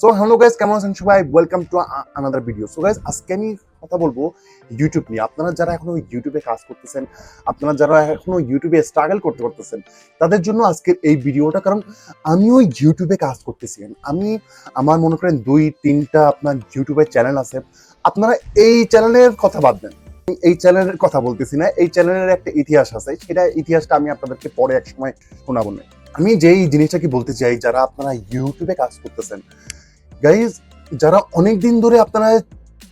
So hello guys কেমন আছেন সবাই? Welcome to another video so guys আজকে আমি কথা বলব ইউটিউব নিয়ে। আপনারা যারা এখনও ইউটিউবে কাজ করতেছেন, আপনারা যারা এখনও ইউটিউবে স্ট্রাগল করতে করতেছেন তাদের জন্য আজকের এই ভিডিওটা কারণ আমিও ইউটিউবে কাজ করতেছি। আমি, আমার মনে করেন দুই, তিনটা আপনার ইউটিউবের চ্যানেল আছে। আপনারা এই চ্যানেলের কথা বাদ দেন। এই চ্যানেলের কথা বলতেছি না। এই চ্যানেলের একটা ইতিহাস আছে। সেটা ইতিহাসটা আমি আপনাদেরকে পরে এক সময় শোনাবো। না আমি যেই জিনিসটা কি বলতে চাই, যারা আপনারা ইউটিউবে কাজ করতেছেন গাইজ যারা অনেক দিন ধরে আপনারা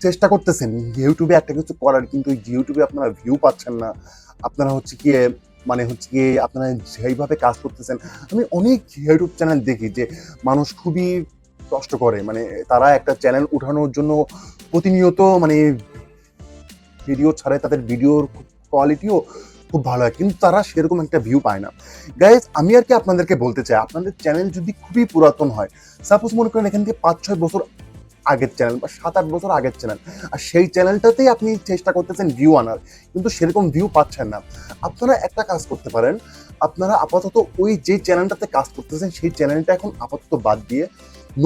চেষ্টা করতেছেন ইউটিউবে একটা কিছু করার, কিন্তু ইউটিউবে আপনারা ভিউ পাচ্ছেন না, আপনারা হচ্ছে কি মানে হচ্ছে কি আপনারা যেইভাবে কাজ করতেছেন, আমি অনেক ইউটিউব চ্যানেল দেখি যে মানুষ খুবই কষ্ট করে মানে তারা একটা চ্যানেল উঠানোর জন্য প্রতিনিয়ত মানে ভিডিও ছাড়ে তাদের ভিডিওর কোয়ালিটিও খুব ভালো হয়, কিন্তু তারা সেরকম একটা ভিউ পায় না। গাইজ আমি আর কি আপনাদেরকে বলতে চাই, আপনাদের চ্যানেল যদি খুবই পুরাতন হয় সাপোজ মনে করেন এখান থেকে পাঁচ ছয় বছর আগের চ্যানেল বা সাত আট বছর আগের চ্যানেল আর সেই চ্যানেলটাতেই আপনি চেষ্টা করতেছেন ভিউ আনার, কিন্তু সেরকম ভিউ পাচ্ছেন না। আপনারা একটা কাজ করতে পারেন, আপনারা আপাতত ওই যে চ্যানেলটাতে কাজ করতেছেন, সেই চ্যানেলটা এখন আপাতত বাদ দিয়ে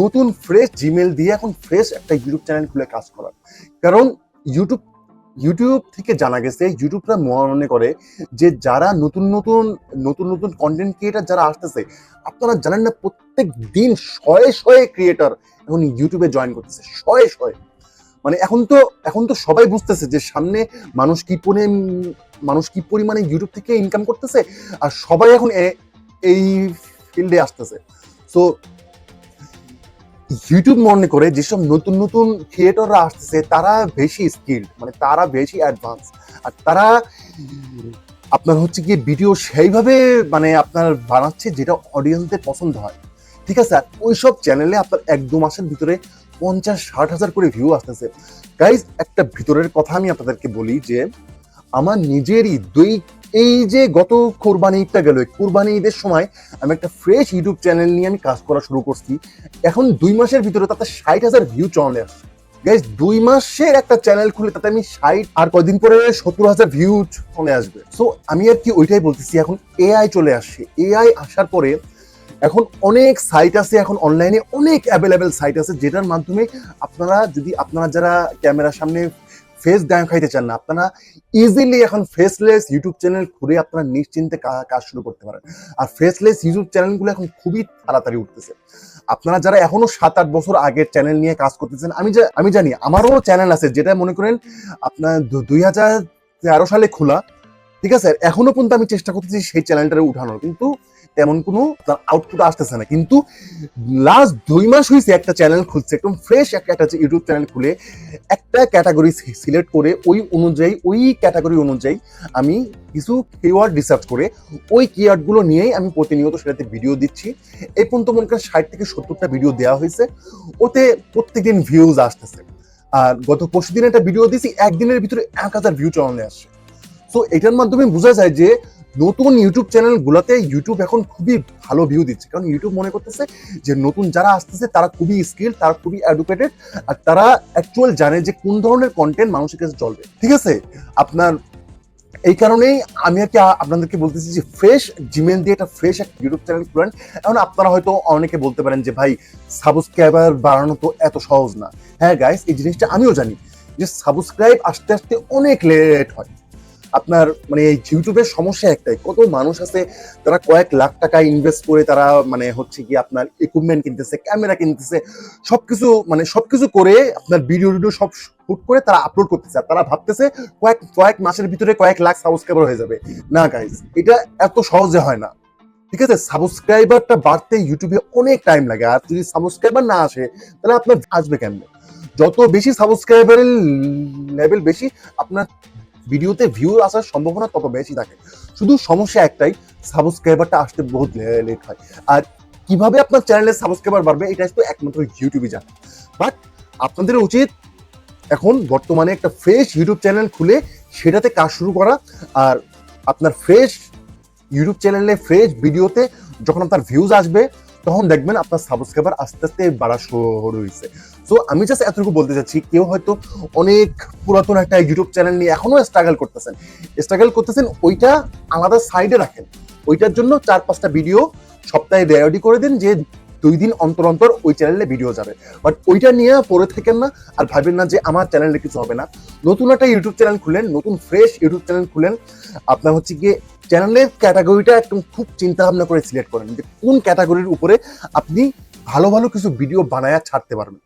নতুন ফ্রেশ জিমেল দিয়ে এখন ফ্রেশ একটা ইউটিউব চ্যানেল খুলে কাজ করার কারণ ইউটিউব ইউটিউব থেকে জানা গেছে ইউটিউবরা মনে করে যে যারা নতুন নতুন নতুন নতুন কন্টেন্ট ক্রিয়েটার যারা আসতেছে, আপনারা জানেন না প্রত্যেক দিন শয়ে শয়ে ক্রিয়েটার এখন ইউটিউবে জয়েন করতেছে, শয়ে শয়ে। মানে এখন তো এখন তো সবাই বুঝতেছে যে সামনে মানুষ কি পরিমাণে, মানুষ কি পরিমাণে ইউটিউব থেকে ইনকাম করতেছে, আর সবাই এখন এই ফিল্ডে আসতেছে। সো ইউটিউব মনে করে যেসব নতুন নতুন ক্রিয়েটররা আসতেছে, তারা বেশি স্কিল্ড মানে তারা বেশি অ্যাডভান্স আর তারা আপনার হচ্ছে গিয়ে ভিডিও সেইভাবে মানে আপনার বানাচ্ছে যেটা অডিয়েন্সদের পছন্দ হয়। ঠিক আছে? আর ওইসব চ্যানেলে আপনার এক দু মাসের ভিতরে পঞ্চাশ, ষাট হাজার করে ভিউ আসতেছে। গাইজ একটা ভিতরের কথা আমি আপনাদেরকে বলি যে, আমার নিজেরই দুই এই যে গত কোরবানি ঈদটা গেল কোরবানি ঈদের সময় আমি একটা ফ্রেশ ইউটিউব চ্যানেল নিয়ে আমি কাজ করা শুরু করছি। এখন দুই মাসের ভিতরে তাতে ষাট হাজার ভিউ চলে আসছে। গাইজ দুই মাসের একটা চ্যানেল খুলে তাতে আমি ষাট আর কয়দিন পরে সত্তর হাজার ভিউ চলে আসবে। সো আমি আর কি ওইটাই বলতেছি, এখন এআই চলে আসছে। এআই আসার পরে এখন অনেক সাইট আছে, এখন অনলাইনে অনেক অ্যাভেলেবেল সাইট আছে, যেটার মাধ্যমে আপনারা যদি, আপনারা যারা ক্যামেরার সামনে ফেস গায়ে খাইতে চান না, আপনারা ইজিলি এখন ফেসলেস ইউটিউব চ্যানেল খুলে আপনারা নিশ্চিন্তে কাজ শুরু করতে পারেন। আর ফেসলেস ইউটিউব চ্যানেলগুলো এখন খুবই তাড়াতাড়ি উঠতেছে। আপনারা যারা এখনও সাত আট বছর আগের চ্যানেল নিয়ে কাজ করতেছেন, আমি আমি জানি আমারও চ্যানেল আছে যেটা মনে করেন আপনার দুই হাজার তেরো সালে খোলা, ঠিক আছে? এখনও পর্যন্ত আমি চেষ্টা করতেছি সেই চ্যানেলটারে উঠানোর। কিন্তু তেমন কোনো আউটপুট আসতেছে না। কিন্তু লাস্ট দুই মাস হয়েছে একটা চ্যানেল খুলছে, একদম ফ্রেশ একটা ইউটিউব চ্যানেল খুলে একটা ক্যাটাগরি সিলেক্ট করে ওই অনুযায়ী, ওই ক্যাটাগরি অনুযায়ী আমি কিছু কিওয়ার্ড রিসার্চ করে ওই কিওয়ার্ডগুলো নিয়েই আমি প্রতিনিয়ত সেটাতে ভিডিও দিচ্ছি। এই পর্যন্ত মনে করেন ষাট থেকে সত্তরটা ভিডিও দেওয়া হয়েছে, ওতে প্রত্যেকদিন ভিউজ আসতেছে। আর গত পরশু দিন একটা ভিডিও দিয়েছি, একদিনের ভিতরে এক হাজার ভিউ চলে আসছে। তো এটার মাধ্যমে বোঝা যায় যে নতুন ইউটিউব চ্যানেল গুলাতে ইউটিউব এখন খুবই ভালো ভিউ দিচ্ছে। কারণ ইউটিউব মনে করতেছে যে নতুন যারা আসতেছে, তারা খুবই স্কিল তারা খুবই এডুকেটেড আর তারা অ্যাকচুয়াল জানে যে কোন ধরনের কন্টেন্ট মানুষের কাছে চলবে। ঠিক আছে? আপনার এই কারণেই আমি আর কি আপনাদেরকে বলতেছি যে ফ্রেশ জিমেল দিয়ে একটা ফ্রেশ একটা ইউটিউব চ্যানেল খুলেন। এখন আপনারা হয়তো অনেকে বলতে পারেন যে, ভাই সাবস্ক্রাইবার বাড়ানো তো এত সহজ না। হ্যাঁ গাইস এই জিনিসটা আমিও জানি যে সাবস্ক্রাইব আস্তে আস্তে অনেক লেট হয়। আপনার মানে ইউটিউবের সমস্যা একটাই। কত মানুষ আছে, তারা কয়েক লাখ টাকা ইনভেস্ট করে তারা মানে হচ্ছে কি আপনার ইকুইপমেন্ট কিনতেছে ক্যামেরা কিনতেছে, সবকিছু মানে সবকিছু করে আপনার ভিডিও টিডিও সব শুট করে তারা আপলোড করতেছে। আর তারা ভাবতেছে কয়েক কয়েক মাসের ভিতরে কয়েক লাখ সাবস্ক্রাইবার হয়ে যাবে। না গাইজ এটা এত সহজে হয় না। ঠিক আছে? সাবস্ক্রাইবারটা বাড়তে ইউটিউবে অনেক টাইম লাগে। আর যদি সাবস্ক্রাইবার না আসে, তাহলে আপনার আসবে কেমনে? যত বেশি সাবস্ক্রাইবারের লেভেল বেশি, আপনার ভিডিওতে ভিউ আসার সম্ভাবনা তত বেশি থাকে। শুধু সমস্যা একটাই সাবস্ক্রাইবারটা আসতে বহুত লেট হয়। আর কীভাবে আপনার চ্যানেলে সাবস্ক্রাইবার বাড়বে, এটা তো একমাত্র ইউটিউবে জানে। বাট আপনাদের উচিত এখন বর্তমানে একটা ফ্রেশ ইউটিউব চ্যানেল খুলে সেটাতে কাজ শুরু করা। আর আপনার ফ্রেশ ইউটিউব চ্যানেলে ফ্রেশ ভিডিওতে যখন আপনার ভিউজ আসবে তখন দেখবেন আপনার সাবস্ক্রাইবার আস্তে আস্তে বাড়া শুরু হয়েছে। সো আমি জাস্ট এতটুকু বলতে চাচ্ছি, কেউ হয়তো অনেক পুরাতন একটা ইউটিউব চ্যানেল নিয়ে এখনও স্ট্রাগল করতেছেন। স্ট্রাগল করতেছেন, ওইটা আলাদা সাইডে রাখেন। ওইটার জন্য চার পাঁচটা ভিডিও সপ্তাহে রেডি করে দিন যে দুই দিন অন্তর অন্তর ওই চ্যানেলে ভিডিও যাবে। বাট ওইটা নিয়ে পড়ে থাকেন না আর ভাবেন না যে আমার চ্যানেলে কিছু হবে না। নতুন একটা ইউটিউব চ্যানেল খুলেন, নতুন ফ্রেশ ইউটিউব চ্যানেল খুলেন, আপনার হচ্ছে গিয়ে চ্যানেলের ক্যাটাগরিটা একদম খুব চিন্তা ভাবনা করে সিলেক্ট করেন যে কোন ক্যাটাগরির উপরে আপনি ভালো ভালো কিছু ভিডিও বানায়া ছাড়তে পারবেন।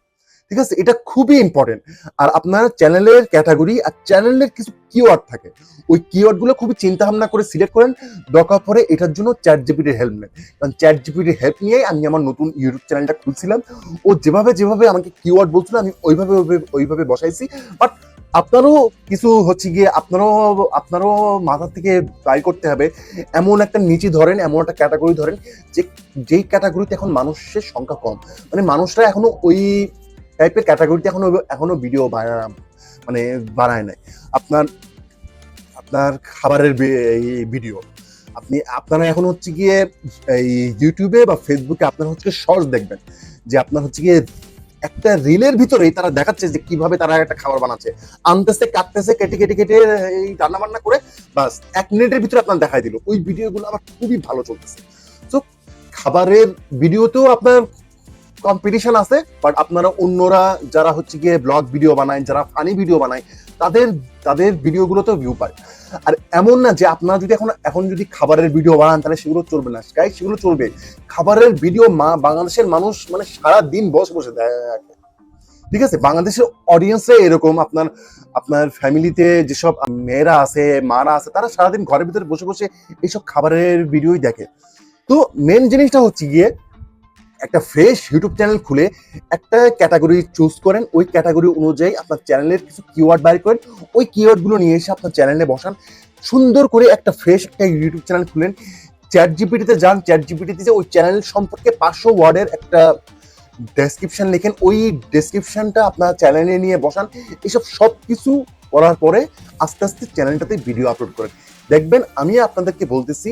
ঠিক আছে? এটা খুবই ইম্পর্টেন্ট আর আপনার চ্যানেলের ক্যাটাগরি আর চ্যানেলের কিছু কিওয়ার্ড থাকে। ওই কিওয়ার্ডগুলো খুবই চিন্তা ভাবনা করে সিলেক্ট করেন। দরকার পরে এটার জন্য চ্যাট জিপিটির হেল্প নেন। কারণ চ্যাট জিপিটির হেল্প নিয়ে আমি আমার নতুন ইউটিউব চ্যানেলটা খুলছিলাম। ও যেভাবে যেভাবে আমাকে কিওয়ার্ড বলছিল, আমি ওইভাবে ওইভাবে- বসাইছি। বাট আপনারও কিছু হচ্ছে গিয়ে, আপনারও আপনারও মাথা থেকে ট্রাই করতে হবে। এমন একটা নিচে ধরেন, এমন একটা ক্যাটাগরি ধরেন, যে, যেই ক্যাটাগরিতে এখন মানুষের সংখ্যা কম। মানে মানুষরা এখনও ওই টাইপের ক্যাটাগরিতে এখনও এখনও ভিডিও মানে বানায় নাই। আপনার আপনার খাবারের ভিডিও আপনি, আপনারা এখন হচ্ছে গিয়ে এই ইউটিউবে বা ফেসবুকে আপনারা হচ্ছে শর্টস দেখবেন। যে আপনার হচ্ছে গিয়ে একটা রিলের ভিতরেই তারা দেখাচ্ছে যে কীভাবে তারা একটা খাবার বানাচ্ছে। আনতেছে, কাটতেছে, কেটে কেটে কেটে এই রান্না বান্না করে বাস এক মিনিটের ভিতরে আপনার দেখাই দিল। ওই ভিডিওগুলো আমার খুবই ভালো চলতেছে। তো খাবারের ভিডিওতেও আপনার কম্পিটিশন আছে বাট আপনারা অন্যরা যারা হচ্ছে গিয়ে ব্লগ ভিডিও বানায়, যারা ফানি ভিডিও বানায়, তাদের তাদের ভিডিওগুলোতেও ভিউ পায়। আর এমন না যে আপনারা যদি এখন এখন যদি খাবারের ভিডিও বানান, তাহলে সেগুলো চলবে না। গাইস সেগুলো চলবে। খাবারের ভিডিও মা, বাংলাদেশের মানুষ মানে সারা দিন বসে বসে দেখে। ঠিক আছে? বাংলাদেশের অডিয়েন্সরা এরকম। আপনার আপনার ফ্যামিলিতে যেসব মেয়েরা আছে, মারা আছে, তারা সারাদিন ঘরের ভিতরে বসে বসে এইসব খাবারের ভিডিওই দেখে। তো মেন জিনিসটা হচ্ছে গিয়ে একটা ফ্রেশ ইউটিউব চ্যানেল খুলে একটা ক্যাটাগরি চুজ করেন। ওই ক্যাটাগরি অনুযায়ী আপনার চ্যানেলের কিছু কিওয়ার্ড বাইর করেন। ওই কিওয়ার্ডগুলো নিয়ে এসে আপনার চ্যানেলে বসান। সুন্দর করে একটা ফ্রেশ একটা ইউটিউব চ্যানেল খুলেন। চ্যাট জিপিটিতে যান। চ্যাট জিপিটিতে ওই চ্যানেল সম্পর্কে পাঁচশো ওয়ার্ডের একটা ডেসক্রিপশন লেখেন। ওই ডেসক্রিপশনটা আপনার চ্যানেলে নিয়ে বসান। এসব সব কিছু করার পরে আস্তে আস্তে চ্যানেলটাতে ভিডিও আপলোড করেন। দেখবেন, আমি আপনাদেরকে বলতেছি,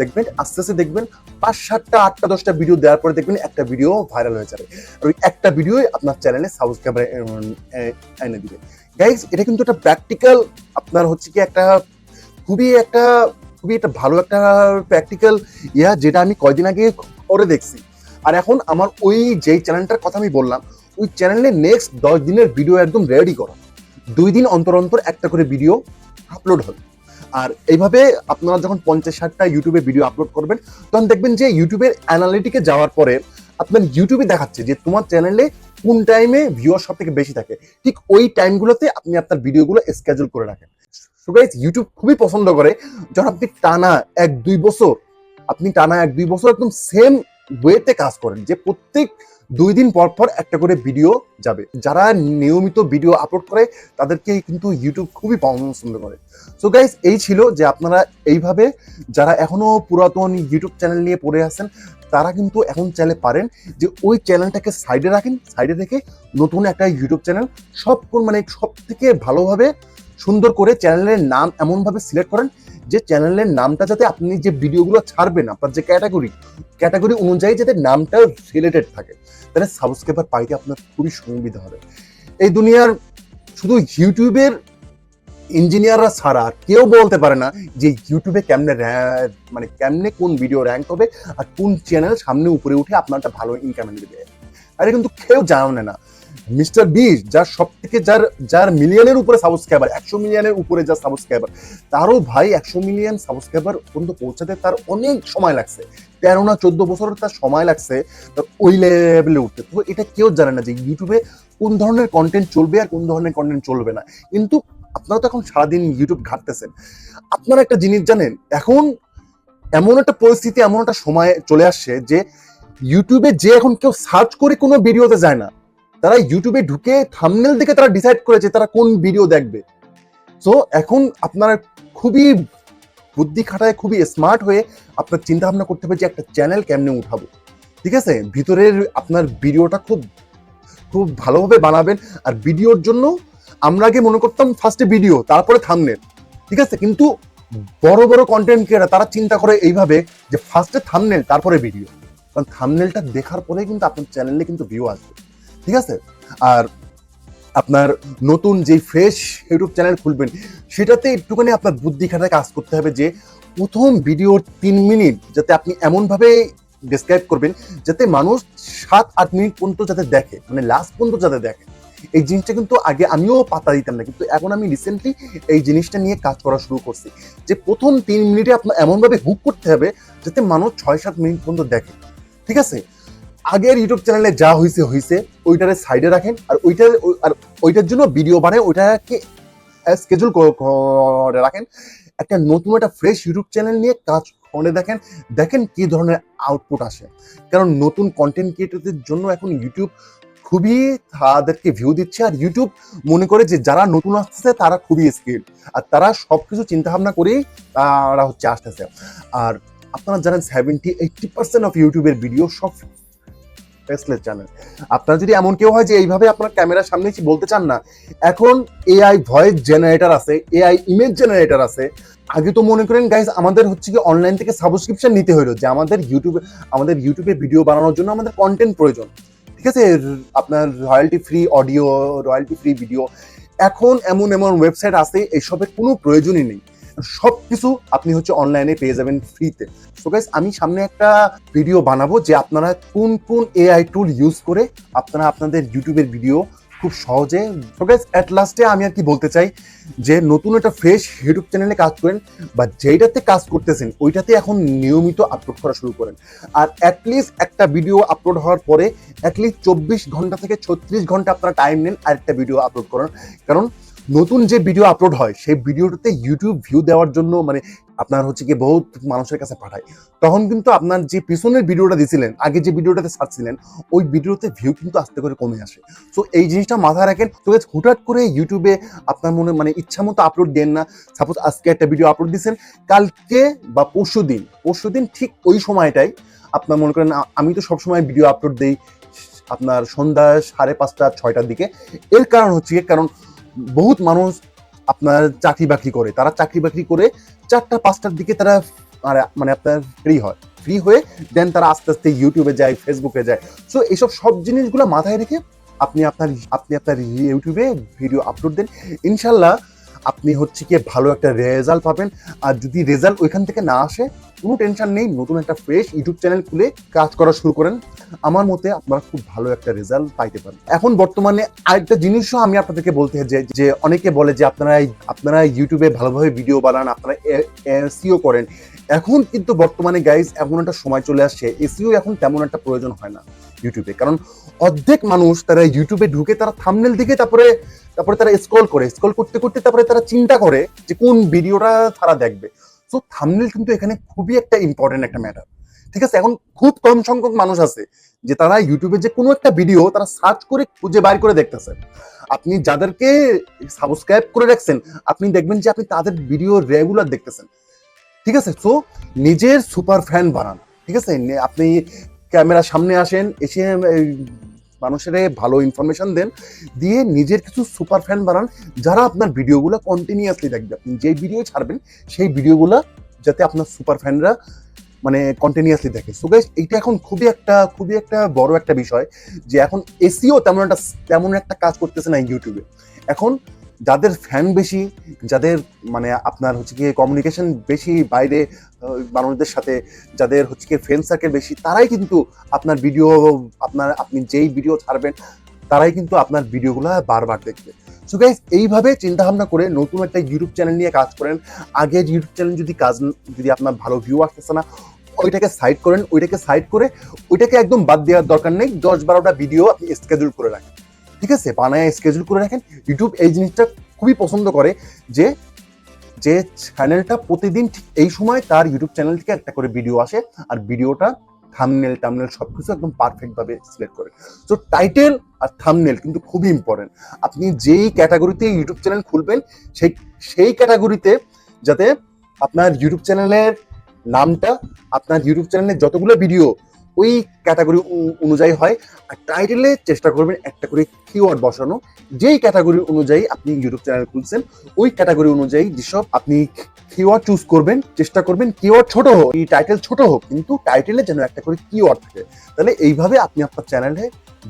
দেখবেন, আস্তে আস্তে দেখবেন পাঁচ সাতটা, আটটা, দশটা ভিডিও দেওয়ার পরে দেখবেন একটা ভিডিও ভাইরাল হয়ে যাবে। আর ওই একটা ভিডিও আপনার চ্যানেলে সাবস্ক্রাইবার এনে দিবে। গাইজ এটা কিন্তু একটা প্র্যাকটিক্যাল আপনার হচ্ছে কি একটা খুবই একটা খুবই একটা ভালো একটা প্র্যাকটিক্যাল ইয়া, যেটা আমি কয়দিন আগে করে দেখছি। আর এখন আমার ওই যেই চ্যানেলটার কথা আমি বললাম, ওই চ্যানেলে নেক্সট দশ দিনের ভিডিও একদম রেডি করা। দুই দিন অন্তর অন্তর একটা করে ভিডিও আপলোড হবে। আর এইভাবে আপনারা যখন পঞ্চাশ ষাটটা ইউটিউবে ভিডিও আপলোড করবেন, তখন দেখবেন যে ইউটিউবের অ্যানালিটিকে যাওয়ার পরে আপনার ইউটিউবে দেখাচ্ছে যে তোমার চ্যানেলে কোন টাইমে ভিউয়ার সব থেকে বেশি থাকে। ঠিক ওই টাইমগুলোতে আপনি আপনার ভিডিওগুলো স্কেজুল করে রাখেন। সো ইউটিউব খুবই পছন্দ করে। যখন আপনি টানা এক দুই বছর, আপনি টানা এক দুই বছর একদম সেম ওয়েতে কাজ করেন যে প্রত্যেক দুই দিন পর পর একটা করে ভিডিও যাবে। যারা নিয়মিত ভিডিও আপলোড করে, তাদেরকে কিন্তু ইউটিউব খুবই পছন্দ করে। সো গাইজ এই ছিল যে আপনারা এইভাবে যারা এখনও পুরাতন ইউটিউব চ্যানেল নিয়ে পড়ে আছেন, তারা কিন্তু এখন চাইলে পারেন যে ওই চ্যানেলটাকে সাইডে রাখেন সাইডে রেখে নতুন একটা ইউটিউব চ্যানেল সব মানে সব থেকে ভালোভাবে সুন্দর করে চ্যানেলের নাম এমনভাবে সিলেক্ট করেন যে চ্যানেলের নামটা যাতে আপনি যে ভিডিওগুলো ছাড়বেন আপনার যে ক্যাটাগরি ক্যাটাগরি অনুযায়ী যাতে নামটা রিলেটেড থাকে, তাহলে সাবস্ক্রাইবার পাইতে আপনার খুবই সুবিধা হবে। এই দুনিয়ার শুধু ইউটিউবের ইঞ্জিনিয়াররা ছাড়া কেউ বলতে পারে না যে ইউটিউবে কেমনে মানে কেমনে কোন ভিডিও র্যাঙ্ক হবে আর কোন চ্যানেল সামনে উপরে উঠে আপনার একটা ভালো ইনকাম দেবে আরে কিন্তু কেউ জানে না। মিস্টার বিশ যার সব থেকে যার যার মিলিয়নের উপরে সাবস্ক্রাইবার একশো মিলিয়নের উপরে যার সাবস্ক্রাইবার তারও ভাই একশো মিলিয়ন সাবস্ক্রাইবার পর্যন্ত পৌঁছাতে তার অনেক সময় লাগছে। তেরো না চোদ্দ বছর তার সময় লাগছে ওই লেভেলে উঠতে। তো এটা কেউ জানে না যে ইউটিউবে কোন ধরনের কন্টেন্ট চলবে আর কোন ধরনের কন্টেন্ট চলবে না। কিন্তু আপনারা তো এখন সারাদিন ইউটিউব ঘাটতেছেন। আপনারা একটা জিনিস জানেন, এখন এমন একটা পরিস্থিতি, এমন একটা সময় চলে আসছে যে ইউটিউবে যে এখন কেউ সার্চ করে কোনো ভিডিওতে যায় না। তারা ইউটিউবে ঢুকে থামনেল দেখে তারা ডিসাইড করেছে তারা কোন ভিডিও দেখবে। সো এখন আপনারা খুবই বুদ্ধি খাটায়, খুবই স্মার্ট হয়ে আপনার চিন্তা ভাবনা করতে হবে যে একটা চ্যানেল কেমনে উঠাবো। ঠিক আছে? ভিতরের আপনার ভিডিওটা খুব খুব ভালোভাবে বানাবেন। আর ভিডিওর জন্য আমরা আগে মনে করতাম ফার্স্টে ভিডিও তারপরে থামনেল ঠিক আছে? কিন্তু বড় বড় কন্টেন্ট ক্রিয়েটার তারা চিন্তা করে এইভাবে যে ফার্স্টে থামনেল তারপরে ভিডিও কারণ থামনেলটা দেখার পরে কিন্তু আপনার চ্যানেলে কিন্তু ভিউ আসবে। ঠিক আছে? আর আপনার নতুন যে ফ্রেশ ইউটিউব চ্যানেল খুলবেন, সেটাতে একটুখানি আপনার বুদ্ধি খাটায় কাজ করতে হবে যে, প্রথম ভিডিওর তিন মিনিট যাতে আপনি এমনভাবে ডিসক্রাইব করবেন যাতে মানুষ সাত, আট মিনিট পর্যন্ত যাতে দেখে মানে লাস্ট পর্যন্ত যাতে দেখে। এই জিনিসটা কিন্তু আগে আমিও পাতা দিতাম না, কিন্তু এখন আমি রিসেন্টলি এই জিনিসটা নিয়ে কাজ করা শুরু করছি। যে প্রথম তিন মিনিটে আপনার এমনভাবে হুক করতে হবে যাতে মানুষ ছয়, সাত মিনিট পর্যন্ত দেখে। ঠিক আছে? আগের ইউটিউব চ্যানেলে যা হয়েছে হয়েছে ওইটারে সাইডে রাখেন। আর ওইটার ওই- আর ওইটার জন্য ভিডিও বানায়, ওইটাকে স্কেজুল করে রাখেন। একটা নতুন একটা ফ্রেশ ইউটিউব চ্যানেল নিয়ে কাজ করে দেখেন দেখেন কি ধরনের আউটপুট আসে। কারণ নতুন কন্টেন্ট ক্রিয়েটরদের জন্য এখন ইউটিউব খুবই তাদেরকে ভিউ দিচ্ছে, আর ইউটিউব মনে করে যে যারা নতুন আসতেছে, তারা খুবই স্কিল আর তারা সবকিছু চিন্তা ভাবনা করেই তারা হচ্ছে আসতেছে। আর আপনারা জানেন সেভেন্টি এইটটি পার্সেন্ট অফ ইউটিউবের ভিডিও সব ফেসলেস চ্যানেল আপনার যদি এমন কেউ হয় যে এইভাবে আপনার ক্যামেরার সামনে এসে বলতে চান না, এখন এআই ভয়েস জেনারেটর আছে এআই ইমেজ জেনারেটর আছে। আগে তো মনে করেন গাইজ আমাদের হচ্ছে কি অনলাইন থেকে সাবস্ক্রিপশন নিতে হলো যে আমাদের ইউটিউবে আমাদের ইউটিউবে ভিডিও বানানোর জন্য আমাদের কন্টেন্ট প্রয়োজন। ঠিক আছে? আপনার royalty free audio royalty free video এখন এমন এমন ওয়েবসাইট আছে, এসবের কোনো প্রয়োজনই নেই। সব কিছু আপনি হচ্ছে অনলাইনে পেয়ে যাবেন ফ্রিতে সো গাইস আমি সামনে একটা ভিডিও বানাবো যে আপনারা কোন কোন এআই টুল ইউজ করে আপনারা আপনাদের ইউটিউবের ভিডিও খুব সহজে সো গাইস অ্যাট লাস্টে আমি আর কি বলতে চাই যে নতুন একটা ফ্রেশ ইউটিউব চ্যানেলে কাজ করেন বা যেইটাতে কাজ করতেছেন, ওইটাতে এখন নিয়মিত আপলোড করা শুরু করেন। আর অ্যাটলিস্ট একটা ভিডিও আপলোড হওয়ার পরে অ্যাটলিস্ট চব্বিশ ঘণ্টা থেকে ছত্রিশ ঘণ্টা আপনারা টাইম নেন আরেকটা ভিডিও আপলোড করেন কারণ নতুন যে ভিডিও আপলোড হয়, সেই ভিডিওটাতে ইউটিউব ভিউ দেওয়ার জন্য মানে আপনার হচ্ছে কি বহুত মানুষের কাছে পাঠায়। তখন কিন্তু আপনার যে পিছনের ভিডিওটা দিছিলেন, আগে যে ভিডিওটাতে ছাড়ছিলেন ওই ভিডিওতে ভিউ কিন্তু আস্তে করে কমে আসে। তো এই জিনিসটা মাথায় রাখেন, তো হুটহাট করে ইউটিউবে আপনার মনে মানে ইচ্ছা মতো আপলোড দেন না। সাপোজ আজকে একটা ভিডিও আপলোড দিচ্ছেন কালকে বা পরশু দিন পরশু দিন ঠিক ওই সময়টাই আপনার মনে করেন আমি তো সবসময় ভিডিও আপলোড দেই আপনার সন্ধ্যা সাড়ে পাঁচটা, ছয়টার দিকে। এর কারণ হচ্ছে কারণ বহুত মানুষ আপনার চাকরি বাকরি করে। তারা চাকরি বাকরি করে চারটা, পাঁচটার দিকে তারা আর- মানে আপনার ফ্রি হয়। ফ্রি হয়ে দেন তারা আস্তে আস্তে ইউটিউবে যায় ফেসবুকে যায়। সো এইসব সব জিনিসগুলো মাথায় রেখে আপনি আপনার আপনি আপনার ইউটিউবে ভিডিও আপলোড দেন। ইনশাল্লাহ আপনি হচ্ছে কি ভালো একটা রেজাল্ট পাবেন। আর যদি রেজাল্ট ওইখান থেকে না আসে, কোনো টেনশন নেই। নতুন একটা ফ্রেশ ইউটিউব চ্যানেল খুলে কাজ করা শুরু করেন। আমার মতে আপনারা খুব ভালো একটা রেজাল্ট পাইতে পারেন। এখন বর্তমানে আরেকটা জিনিসও আমি আপনাদেরকে বলতে যে যে অনেকে বলে যে আপনারা আপনারা ইউটিউবে ভালোভাবে ভিডিও বানান, আপনারা এসিও করেন। এখন কিন্তু বর্তমানে গাইজ এমন একটা সময় চলে আসছে এসিও এখন তেমন একটা প্রয়োজন হয় না ইউটিউবে কারণ অর্ধেক মানুষ তারা ইউটিউবে ঢুকে তারা থামনেল দিকে তারপরে তারপরে তারা স্ক্রল করে। স্ক্রল করতে করতে তারপরে তারা চিন্তা করে যে কোন ভিডিওটা তারা দেখবে। সো থামনেল কিন্তু এখানে খুবই একটা ইম্পর্টেন্ট একটা ম্যাটার ঠিক আছে? এখন খুব কম সংখ্যক মানুষ আছে যে তারা ইউটিউবে যে কোনো একটা ভিডিও তারা সার্চ করে খুঁজে বাইর করে দেখতেছে। আপনি যাদেরকে সাবস্ক্রাইব করে রাখছেন, আপনি দেখবেন যে আপনি তাদের ভিডিও রেগুলার দেখতেছেন। ঠিক আছে? সো নিজের সুপার ফ্যান বানান। ঠিক আছে? আপনি ক্যামেরার সামনে আসেন, এসে মানুষের ভালো ইনফরমেশন দেন, দিয়ে নিজের কিছু সুপার ফ্যান বানান, যারা আপনার ভিডিওগুলো কন্টিনিউয়াসলি দেখবে। আপনি যে ভিডিও ছাড়বেন, সেই ভিডিওগুলো যাতে আপনার সুপার ফ্যানরা মানে কন্টিনিউয়াসলি দেখে। সো গাইস এইটা এখন খুবই একটা খুবই একটা বড় একটা বিষয় যে এখন এসিও তেমন একটা তেমন একটা কাজ করতেছে না ইউটিউবে এখন যাদের ফ্যান বেশি, যাদের মানে আপনার হচ্ছে গিয়ে কমিউনিকেশন বেশি বাইরে মানুষদের সাথে, যাদের হচ্ছে গিয়ে ফ্রেন্ড সার্কেল বেশি, তারাই কিন্তু আপনার ভিডিও আপনার, আপনি যেই ভিডিও ছাড়বেন, তারাই কিন্তু আপনার ভিডিওগুলো বারবার দেখবে। সো গাইজ এইভাবে চিন্তা ভাবনা করে নতুন একটা ইউটিউব চ্যানেল নিয়ে কাজ করেন। আগে ইউটিউব চ্যানেল যদি কাজ, যদি আপনার ভালো ভিউ আসতেছে না ওইটাকে সাইড করেন, ওইটাকে সাইড করে ওইটাকে একদম বাদ দেওয়ার দরকার নেই। দশ বারোটা ভিডিও আপনি স্কেজুল করে রাখেন। ঠিক আছে? বানায় স্কেজুল করে রাখেন। ইউটিউব এই জিনিসটা খুবই পছন্দ করে যে যে চ্যানেলটা প্রতিদিন ঠিক এই সময় তার ইউটিউব চ্যানেল থেকে একটা করে ভিডিও আসে আর ভিডিওটা থামনেল টামনেল সব কিছু একদম পারফেক্টভাবে সিলেক্ট করে। সো টাইটেল আর থামনেল কিন্তু খুবই ইম্পর্টেন্ট আপনি যেই ক্যাটাগরিতে ইউটিউব চ্যানেল খুলবেন, সেই সেই ক্যাটাগরিতে যাতে আপনার ইউটিউব চ্যানেলের নামটা আপনার ইউটিউব চ্যানেলের যতগুলো ভিডিও ওই ক্যাটাগরি অনুযায়ী হয়। আর টাইটেলে চেষ্টা করবেন একটা করে কিওয়ার্ড বসানো। যেই ক্যাটাগরি অনুযায়ী আপনি ইউটিউব চ্যানেল খুলছেন, ওই ক্যাটাগরি অনুযায়ী যেসব আপনি কিওয়ার্ড চুজ করবেন, চেষ্টা করবেন কিওয়ার্ড ছোট হোক, এই টাইটেল ছোট হোক, কিন্তু টাইটেলে যেন একটা করে কিওয়ার্ড থাকে। তাহলে এইভাবে আপনি আপনার চ্যানেলে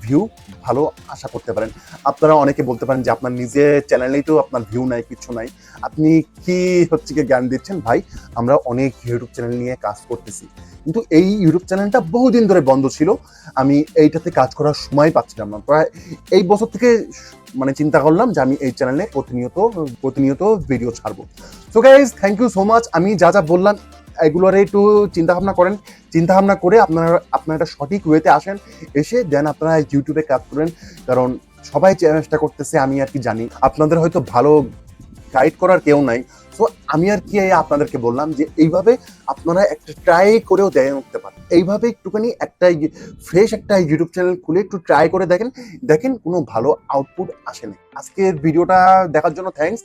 ভিউ ভালো আশা করতে পারেন। আপনারা অনেকে বলতে পারেন যে আপনার নিজের চ্যানেলেই তো আপনার ভিউ নাই, কিছু নাই। আপনি কি হচ্ছে কি জ্ঞান দিচ্ছেন? ভাই, আমরা অনেক ইউটিউব চ্যানেল নিয়ে কাজ করতেছি। কিন্তু এই ইউটিউব চ্যানেলটা বহুদিন ধরে বন্ধ ছিল। আমি এইটাতে কাজ করার সময় পাচ্ছিলাম না। প্রায় এই বছর থেকে মানে চিন্তা করলাম যে আমি এই চ্যানেলে প্রতিনিয়ত প্রতিনিয়ত ভিডিও ছাড়বো। So guys thank you so much আমি যা যা বললাম এগুলোর একটু চিন্তাভাবনা করেন। চিন্তাভাবনা করে আপনারা আপনারা একটা সঠিক ওয়েতে আসেন, এসে দেন আপনারা ইউটিউবে কাজ করেন। কারণ সবাই চেষ্টা করতেছে, আমি আর কি জানি। আপনাদের হয়তো ভালো গাইড করার কেউ নাই। সো আমি আর কি আপনাদেরকে বললাম যে, এইভাবে আপনারা একটা ট্রাই করেও দেখে উঠতে পারেন। এইভাবে একটুখানি একটা ফ্রেশ একটা ইউটিউব চ্যানেল খুলে একটু ট্রাই করে দেখেন। দেখেন কোনো ভালো আউটপুট আসেনি আজকের ভিডিওটা দেখার জন্য থ্যাঙ্কস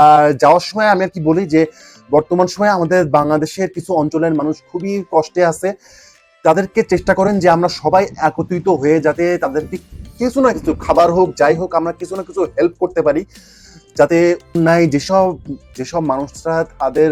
আর যাওয়ার সময় আমি আর কি বলি যে, বর্তমান সময়ে আমাদের বাংলাদেশের কিছু অঞ্চলের মানুষ খুবই কষ্টে আছে। তাদেরকে চেষ্টা করেন যে, আমরা সবাই একত্রিত হয়ে যাতে তাদেরকে কিছু না কিছু খাবার হোক, যাই হোক, আমরা কিছু না কিছু হেল্প করতে পারি। যাতে নাই, যেসব যেসব মানুষরা তাদের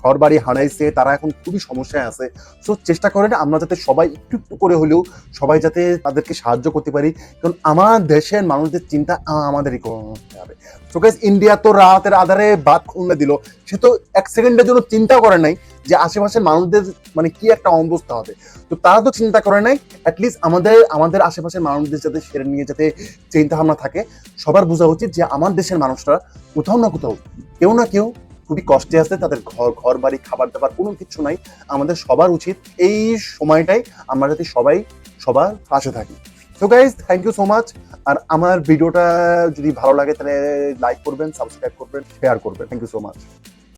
ঘর বাড়ি হারাইছে, তারা এখন খুবই সমস্যায় আছে। সো চেষ্টা করেন আমরা যাতে সবাই একটু একটু করে হলেও সবাই যাতে তাদেরকে সাহায্য করতে পারি। কারণ আমার দেশের মানুষদের চিন্তা আমাদেরই করতে হবে। তো ইন্ডিয়া তো রাতের আধারে বাদ খুলে দিল। সে তো এক সেকেন্ডের জন্য চিন্তা করে নাই। যে আশেপাশের মানুষদের মানে কি একটা অবস্থা হবে। তো তারা তো চিন্তা করে নাই অ্যাটলিস্ট আমাদের আমাদের আশেপাশের মানুষদের যাতে সেরে নিয়ে যাতে চিন্তা ভাবনা থাকে। সবার বোঝা উচিত যে আমার দেশের মানুষরা কোথাও না কোথাও কেউ না কেউ খুবই কষ্টে আছে, তাদের ঘর ঘর বাড়ি খাবার দাবার কোনো কিছু নাই। আমাদের সবার উচিত এই সময়টাই আমরা যাতে সবাই সবার পাশে থাকি। তো guys thank you so much আর আমার ভিডিওটা যদি ভালো লাগে, তাহলে লাইক করবেন সাবস্ক্রাইব করবেন শেয়ার করবেন। Thank you so much